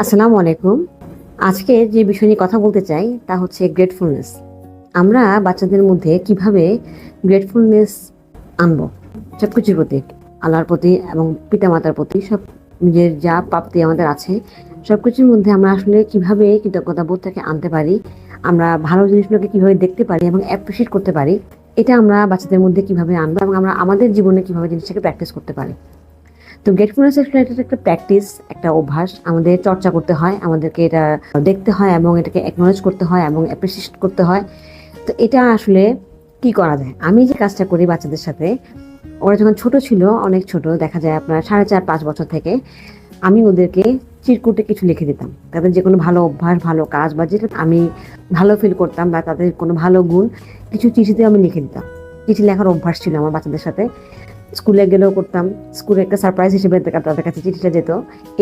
আসসালামু আলাইকুম। আজকে যে বিষয় নিয়ে কথা বলতে চাই, তা হচ্ছে গ্রেটফুলনেস আমরা বাচ্চাদের মধ্যে কীভাবে গ্রেটফুলনেস আনব? সব কিছুর প্রতি, আল্লাহর প্রতি এবং পিতামাতার প্রতি, সব নিজের যা প্রাপ্তি আমাদের আছে সব কিছুর মধ্যে আমরা আসলে কীভাবে কৃতজ্ঞতা বোধটাকে আনতে পারি, আমরা ভালো জিনিসগুলোকে কীভাবে দেখতে পারি এবং অ্যাপ্রিসিয়েট করতে পারি, এটা আমরা বাচ্চাদের মধ্যে কীভাবে আনব এবং আমরা আমাদের জীবনে কীভাবে জিনিসটাকে প্র্যাকটিস করতে পারি। তো গেটফুলনেস এটা একটা প্র্যাকটিস একটা অভ্যাস আমাদের চর্চা করতে হয়, আমাদেরকে এটা দেখতে হয় এবং এটাকে অ্যাকনোলেজ করতে হয় এবং অ্যাপ্রিসিয়েট করতে হয়। তো এটা আসলে কি করা যায়? আমি যে কাজটা করি বাচ্চাদের সাথে, ওরা যখন ছোট ছিল, অনেক ছোট, দেখা যায় আপনার সাড়ে চার, পাঁচ বছর থেকে, আমি ওদেরকে চিরকুটে কিছু লিখে দিতাম। তাদের যে কোনো ভালো অভ্যাস, ভালো কাজ বা যেটা আমি ভালো ফিল করতাম বা তাদের কোনো ভালো গুণ, কিছু চিঠিতে আমি লিখে দিতাম। চিঠি লেখার অভ্যাস ছিল আমার বাচ্চাদের সাথে। স্কুলে গেলেও করতাম। স্কুলে একটা সারপ্রাইজ হিসেবে তাদের কাছে চিঠিটা যেত।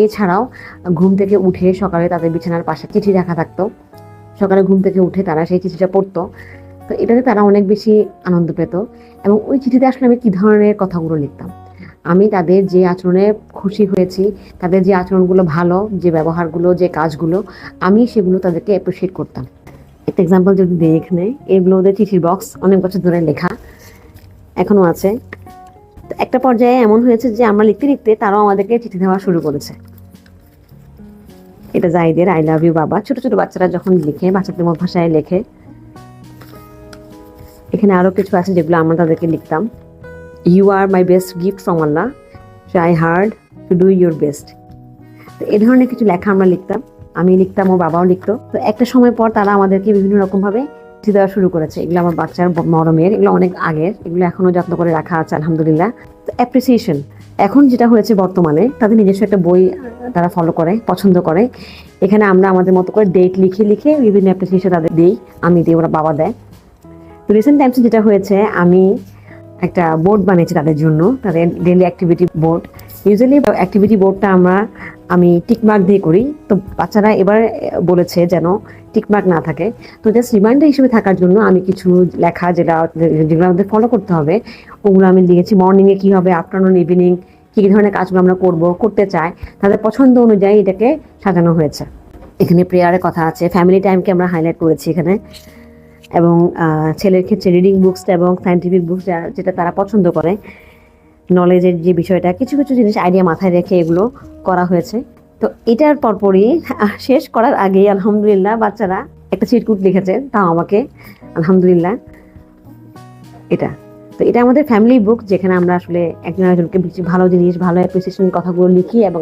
এছাড়াও ঘুম থেকে উঠে সকালে তাদের বিছানার পাশে চিঠি রাখা থাকতো। সকালে ঘুম থেকে উঠে তারা সেই চিঠিটা পড়তো। তো এটাতে তারা অনেক বেশি আনন্দ পেত এবং ওই চিঠিতে আসলে আমি কী ধরনের কথাগুলো লিখতাম? আমি তাদের যে আচরণে খুশি হয়েছি, তাদের যে আচরণগুলো ভালো, যে ব্যবহারগুলো, যে কাজগুলো, আমি সেগুলো তাদেরকে অ্যাপ্রিসিয়েট করতাম। একটা এক্সাম্পল যদি দিই এখানে, এগুলো ওদের চিঠির বক্স অনেক বছর ধরে লেখা এখনও আছে। একটা পর্যায়ে এমন হয়েছে যে আমরা লিখতে লিখতে তারাও আমাদেরকে চিঠি দেওয়া শুরু করেছে। এটা জাইদের আই লাভ ইউ বাবা। ছোট ছোট বাচ্চারা যখন লিখে, বাচ্চাদের মত ভাষায় লেখে, এখানে আরও কিছু আছে যেগুলো আমরা তাদেরকে লিখতাম। You are my best gift from Allah try hard to do your best তো এ ধরনের কিছু লেখা আমরা লিখতাম। আমি লিখতাম, ও বাবাও লিখতো। তো একটা সময় পর তারা আমাদেরকে বিভিন্ন রকম চিঠি দেওয়া শুরু করেছে। এগুলো আমার বাচ্চার মরমের, এগুলো অনেক আগের, এগুলো এখনও যত্ন করে রাখা আছে, আলহামদুলিল্লাহ। তো অ্যাপ্রিসিয়েশন এখন যেটা হয়েছে বর্তমানে, তাদের নিজস্ব একটা বই তারা ফলো করে, পছন্দ করে। এখানে আমরা আমাদের মতো করে ডেট লিখে লিখে বিভিন্ন অ্যাপ্রিসিয়েশন তাদের দিই, আমি দিই, ওরা বাবা দেয়। তো রিসেন্ট টাইমসে যেটা হয়েছে, আমি একটা বোর্ড বানিয়েছি তাদের জন্য, তাদের daily activity board usually activity বোর্ডটা আমরা, আমি টিকমার্ক দিয়ে করি। তো বাচ্চারা এবার বলেছে যেন টিকমার্ক না থাকে। তো জাস্ট রিমাইন্ডার হিসেবে থাকার জন্য আমি কিছু লেখা যেটা যেগুলো আমাদের ফলো করতে হবে, ওগুলো আমি লিখেছি। মর্নিংয়ে কী হবে আফটারনুন ইভিনিং কী কী ধরনের কাজগুলো আমরা করব, করতে চাই। তাদের পছন্দ অনুযায়ী এটাকে সাজানো হয়েছে। এখানে প্রেয়ারের কথা আছে। ফ্যামিলি টাইমকে আমরা হাইলাইট করেছি এখানে। এবং ছেলের ক্ষেত্রে রিডিং বুকসটা এবং সায়েন্টিফিক বুকস যেটা তারা পছন্দ করে। নলেজের যে বিষয়টা, কিছু কিছু জিনিস আইডিয়া মাথায় রেখে এগুলো করা হয়েছে। তো এটার পরপরই শেষ করার আগেই আলহামদুলিল্লাহ বাচ্চারা একটা চিরকুট লিখেছে, তাও আমাকে, আলহামদুলিল্লাহ, এটা। তো এটা আমাদের ফ্যামিলি বুক যেখানে আমরা আসলে একজন একজনকে ভালো জিনিস, ভালো অ্যাপ্রিসিয়েশন কথাগুলো লিখি এবং